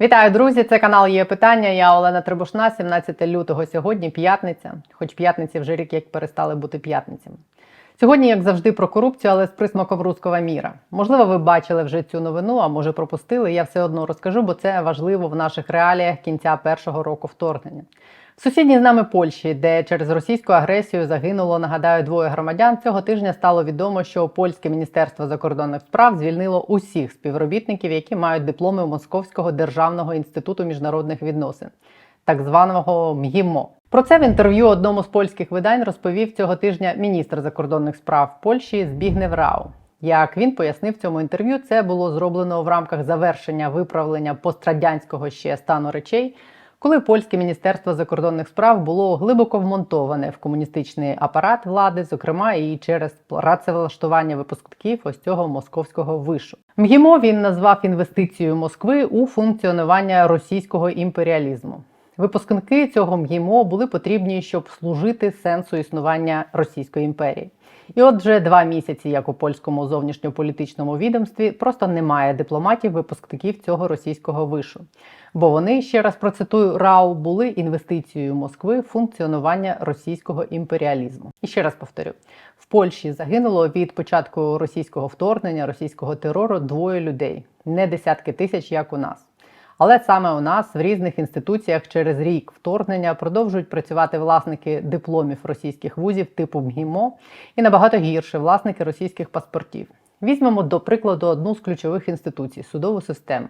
Вітаю, друзі! Це канал є питання. Я Олена Трибушна, 17 лютого. Сьогодні п'ятниця, хоч п'ятниці вже рік як перестали бути п'ятницями. Сьогодні, як завжди, про корупцію, але з присмаком руского міра. Можливо, ви бачили вже цю новину, а може пропустили. Я все одно розкажу, бо це важливо в наших реаліях кінця першого року вторгнення. В сусідній з нами Польщі, де через російську агресію загинуло, нагадаю, двоє громадян. Цього тижня стало відомо, що польське міністерство закордонних справ звільнило усіх співробітників, які мають дипломи Московського державного інституту міжнародних відносин, так званого МГІМО. Про це в інтерв'ю одному з польських видань розповів цього тижня міністр закордонних справ Польщі Збігнев Рау. Як він пояснив цьому інтерв'ю, це було зроблено в рамках завершення виправлення пострадянського ще стану речей, коли польське міністерство закордонних справ було глибоко вмонтоване в комуністичний апарат влади, зокрема і через працевлаштування випускників ось цього московського вишу. МГІМО він назвав інвестицією Москви у функціонування російського імперіалізму. Випускники цього МГІМО були потрібні, щоб служити сенсу існування Російської імперії. І от вже два місяці, як у польському зовнішньополітичному відомстві, просто немає дипломатів-випускників цього російського вишу. Бо вони, ще раз процитую, РАУ були інвестицією Москви в функціонування російського імперіалізму. І ще раз повторю: в Польщі загинуло від початку російського вторгнення, російського терору двоє людей, не десятки тисяч, як у нас. Але саме у нас в різних інституціях через рік вторгнення продовжують працювати власники дипломів російських вузів типу МГІМО і набагато гірше власники російських паспортів. Візьмемо до прикладу одну з ключових інституцій судову систему.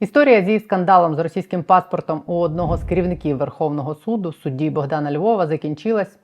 Історія зі скандалом з російським паспортом у одного з керівників Верховного суду, судді Богдана Львова, закінчилась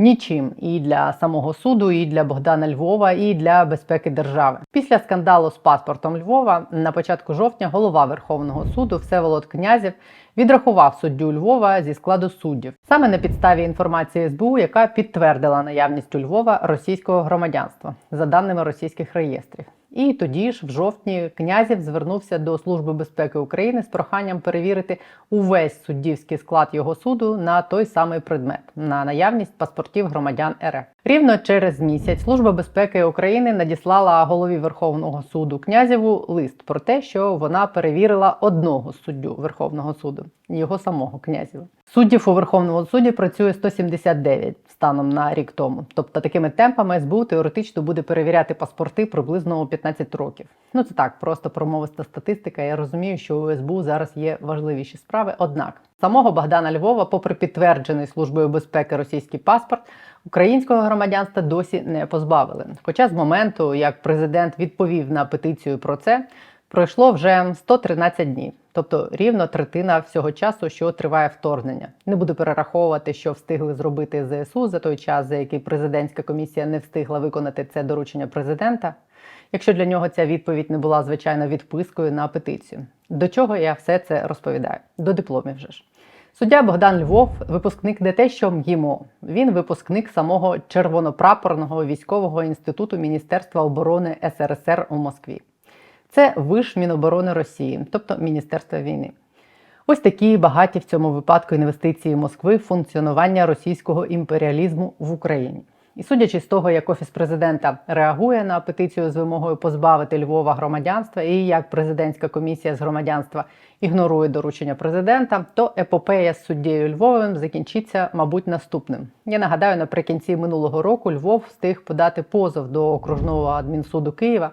нічим і для самого суду, і для Богдана Львова, і для безпеки держави. Після скандалу з паспортом Львова на початку жовтня голова Верховного суду Всеволод Князів відрахував суддю Львова зі складу суддів саме на підставі інформації СБУ, яка підтвердила наявність у Львова російського громадянства за даними російських реєстрів. І тоді ж, в жовтні, князів звернувся до Служби безпеки України з проханням перевірити увесь суддівський склад його суду на той самий предмет на наявність паспортів громадян РФ. Рівно через місяць Служба безпеки України надіслала голові Верховного суду князєву лист про те, що вона перевірила одного суддю Верховного суду, його самого князєва. Суддів у Верховному суді працює 179 станом на рік тому. Тобто такими темпами СБУ теоретично буде перевіряти паспорти приблизно у 15 років. Ну це так, просто промовиста статистика. Я розумію, що у СБУ зараз є важливіші справи. Однак самого Богдана Львова, попри підтверджений службою безпеки російський паспорт, українського громадянства досі не позбавили. Хоча з моменту, як президент відповів на петицію про це, пройшло вже 113 днів. Тобто рівно третина всього часу, що триває вторгнення. Не буду перераховувати, що встигли зробити ЗСУ за той час, за який президентська комісія не встигла виконати це доручення президента. Якщо для нього ця відповідь не була звичайно відпискою на петицію. До чого я все це розповідаю? До дипломів вже ж. Суддя Богдан Львов, випускник не те, що МГІМО. Він випускник самого червонопрапорного військового інституту Міністерства оборони СРСР у Москві. Це виш Міноборони Росії, тобто Міністерство війни. Ось такі багаті в цьому випадку інвестиції Москви в функціонування російського імперіалізму в Україні. І судячи з того, як офіс президента реагує на петицію з вимогою позбавити Львова громадянства, і як президентська комісія з громадянства ігнорує доручення президента, то епопея з суддєю Львовим закінчиться, мабуть, наступним. Я нагадаю, наприкінці минулого року Львов встиг подати позов до окружного адмінсуду Києва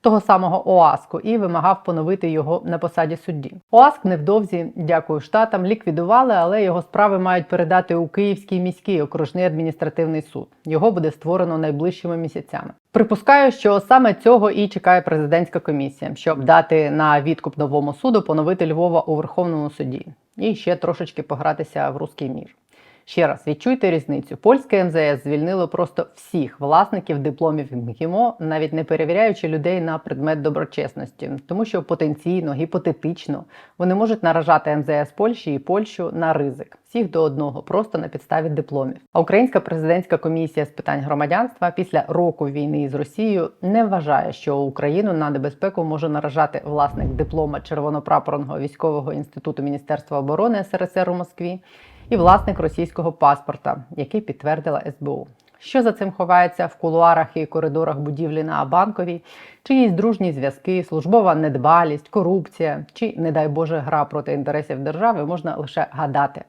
того самого ОАСКу і вимагав поновити його на посаді судді. ОАСК невдовзі, дякую штатам, ліквідували, але його справи мають передати у Київський міський окружний адміністративний суд. Його буде створено найближчими місяцями. Припускаю, що саме цього і чекає президентська комісія, щоб дати на відкуп новому суду поновити Львова у Верховному суді і ще трошечки погратися в руський мір. Ще раз відчуйте різницю. Польське МЗС звільнило просто всіх власників дипломів МГІМО, навіть не перевіряючи людей на предмет доброчесності, тому що потенційно, гіпотетично вони можуть наражати МЗС Польщі і Польщу на ризик всіх до одного, просто на підставі дипломів. А Українська президентська комісія з питань громадянства після року війни з Росією не вважає, що Україну на небезпеку може наражати власник диплома червонопрапорного військового інституту Міністерства оборони СРСР у Москві і власник російського паспорта, який підтвердила СБУ. Що за цим ховається в кулуарах і коридорах будівлі на банковій, чиїсь дружні зв'язки, службова недбалість, корупція чи, не дай Боже, гра проти інтересів держави, можна лише гадати.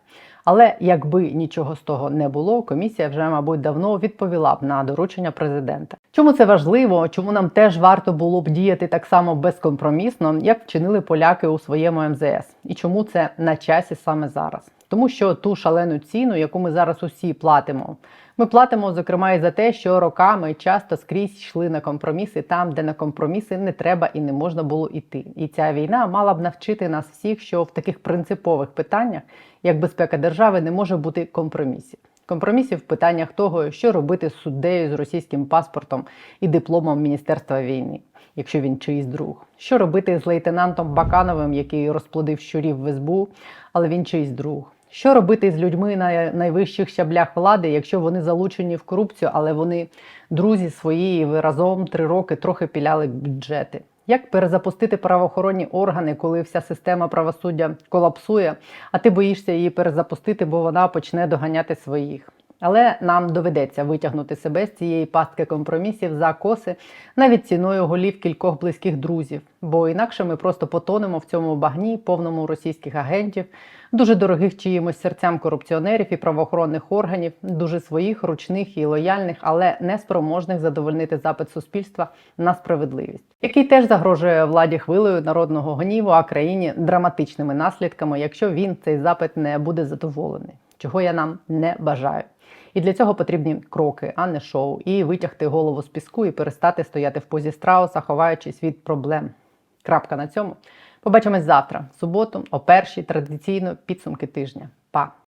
Але якби нічого з того не було, комісія вже, мабуть, давно відповіла б на доручення президента. Чому це важливо? Чому нам теж варто було б діяти так само безкомпромісно, як вчинили поляки у своєму МЗС? І чому це на часі саме зараз? Тому що ту шалену ціну, яку ми зараз усі платимо, ми платимо зокрема і за те, що роками часто скрізь йшли на компроміси там, де на компроміси не треба і не можна було йти. І ця війна мала б навчити нас всіх, що в таких принципових питаннях, як безпека держави, не може бути компромісів. Компромісів в питаннях того, що робити з суддею з російським паспортом і дипломом Міністерства війни, якщо він чиїсь друг, що робити з лейтенантом Бакановим, який розплодив щурів в СБУ, але він чиїсь друг. Що робити з людьми на найвищих щаблях влади, якщо вони залучені в корупцію, але вони друзі свої, і ви разом три роки трохи піляли бюджети? Як перезапустити правоохоронні органи, коли вся система правосуддя колапсує, а ти боїшся її перезапустити, бо вона почне доганяти своїх? Але нам доведеться витягнути себе з цієї пастки компромісів за коси навіть ціною голів кількох близьких друзів, бо інакше ми просто потонемо в цьому багні, повному російських агентів, дуже дорогих чиїмось серцям корупціонерів і правоохоронних органів, дуже своїх, ручних і лояльних, але неспроможних задовольнити запит суспільства на справедливість, який теж загрожує владі хвилею народного гніву, а країні драматичними наслідками, якщо він цей запит не буде задоволений, чого я нам не бажаю. І для цього потрібні кроки, а не шоу, і витягти голову з піску і перестати стояти в позі страуса, ховаючись від проблем. Крапка на цьому. Побачимось завтра, в суботу, о першій, традиційно підсумки тижня. Па!